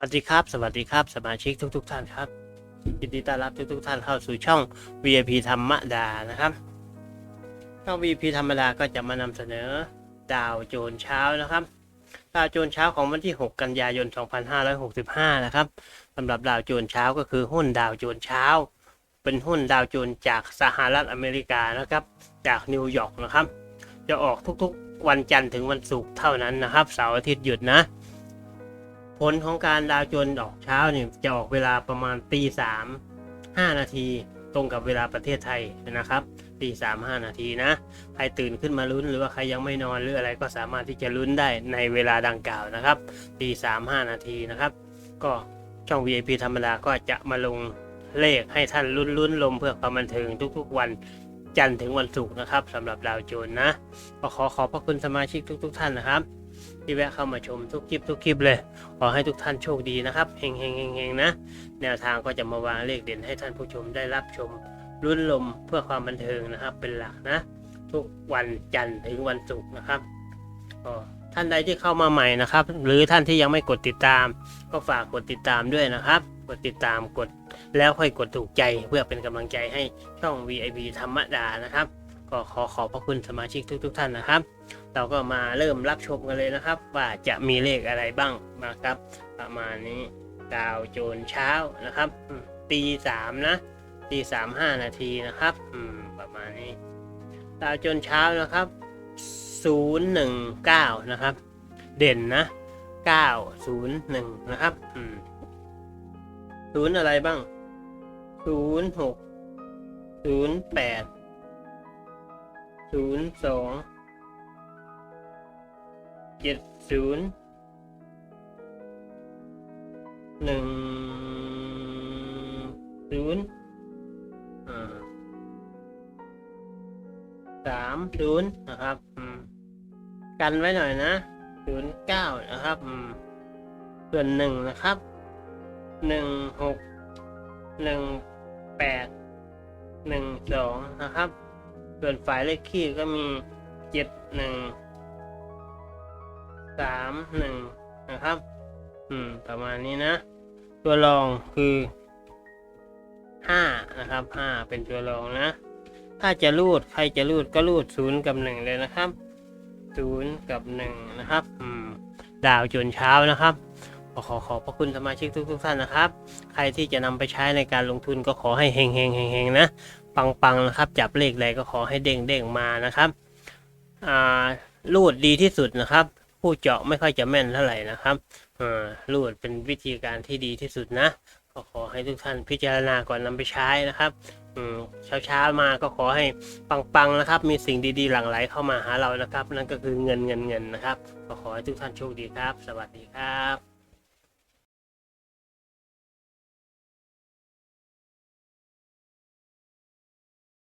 สวัสดีครับ สวัสดีครับ สมาชิกทุกๆท่านครับยินดีต้อนรับทุกๆท่านเข้าสู่ช่อง VIP ธรรมดานะครับ ช่อง VIP ธรรมดาก็จะมานำเสนอดาวโจนเช้านะครับ ดาวโจนเช้าของวันที่ 6 กันยายน 2565 นะครับสำหรับดาวโจนเช้าก็คือหุ้นดาวโจนเช้า เป็นหุ้นดาวโจนจากสหรัฐอเมริกานะครับ จากนิวยอร์กนะครับ จะออกทุกๆ วันจันทร์ถึงวันศุกร์เท่านั้นนะครับ เสาร์อาทิตย์หยุดนะ ผลของการดาวโจนออกเช้าเนี่ยจะออกเวลาประมาณตีสามห้านาทีตรงกับเวลาประเทศไทยนะครับตีสามห้านาทีนะ ใครตื่นขึ้นมาลุ้นหรือว่าใครยังไม่นอนหรืออะไรก็สามารถที่จะลุ้นได้ในเวลาดังกล่าวนะครับตีสามห้านาทีนะครับ ก็ช่อง VIP ธรรมดาก็จะมาลงเลขให้ท่านลุ้นลุ้นลมเพื่อความบันเทิงทุกๆ วันจันทร์ถึงวันศุกร์นะครับสำหรับดาวโจนนะก็ขอขอบพระคุณสมาชิกทุก ๆ ท่านนะครับ ที่แวะเข้ามาชมทุกคลิปทุกคลิปเลย ขอให้ทุกท่านโชคดีนะครับเฮงเฮงเฮงเฮงนะ แนวทางก็จะมาวางเลขเด่นให้ท่านผู้ชมได้รับชมรุ่นลมเพื่อความบันเทิงนะครับ เป็นหลักนะ ทุกวันจันทร์ถึงวันศุกร์นะครับท่านใดที่เข้ามาใหม่นะครับ หรือท่านที่ยังไม่กดติดตาม ก็ฝากกดติดตามด้วยนะครับ กดติดตามกดแล้วค่อยกดถูกใจเพื่อเป็นกำลังใจให้ช่อง VIP ธรรมดานะครับ ก็ขอขอบพระคุณสมาชิกทุกๆท่านนะครับ เราก็มาเริ่มรับชมกันเลยนะครับ ว่าจะมีเลขอะไรบ้างนะครับ ประมาณนี้ดาวโจนเช้านะครับตีสามนะตีสามห้านาทีนะครับประมาณนี้ ดาวโจนเช้านะครับศูนย์หนึ่งเก้านะครับ เด่นนะเก้าศูนย์หนึ่งนะครับศูนย์อะไรบ้างศูนย์หกศูนย์แปด ศูนย์สองเจ็ดศูนย์หนึ่งศูนย์สามศูนย์นะครับ กันไว้หน่อยนะศูนย์เก้านะครับ ส่วนหนึ่งนะครับหนึ่งหกหนึ่งแปดหนึ่งสองนะครับ ส่วนฝ่ายเลขคี่ก็มีเจ็ดหนึ่งสามหนึ่งนะครับ อืม ประมาณนี้นะ ตัวรองคือห้านะครับห้าเป็นตัวรองนะ ถ้าจะรูดใครจะรูดก็รูดศูนย์กับหนึ่งเลยนะครับศูนย์กับหนึ่งนะครับ อืม ดาวจนเช้านะครับขอขอขอบพระคุณสมาชิกทุกๆท่านนะครับ ใครที่จะนำไปใช้ในการลงทุนก็ขอให้เฮงเฮงเฮงเฮงนะ ปังปังนะครับ จับเลขใดก็ขอให้เด้งเด้งมานะครับอ่ารูดดีที่สุดนะครับ ผู้เจาะไม่ค่อยจะแม่นเท่าไหร่นะครับอ่ารูดเป็นวิธีการที่ดีที่สุดนะก็ขอให้ทุกท่านพิจารณาก่อนนำไปใช้นะครับอืมเช้าๆมาก็ขอให้ปังๆนะครับ มีสิ่งดีๆหลั่งไหลเข้ามาหาเรานะครับ นั่นก็คือเงินเงินเงินนะครับ ก็ขอให้ทุกท่านโชคดีครับ สวัสดีครับ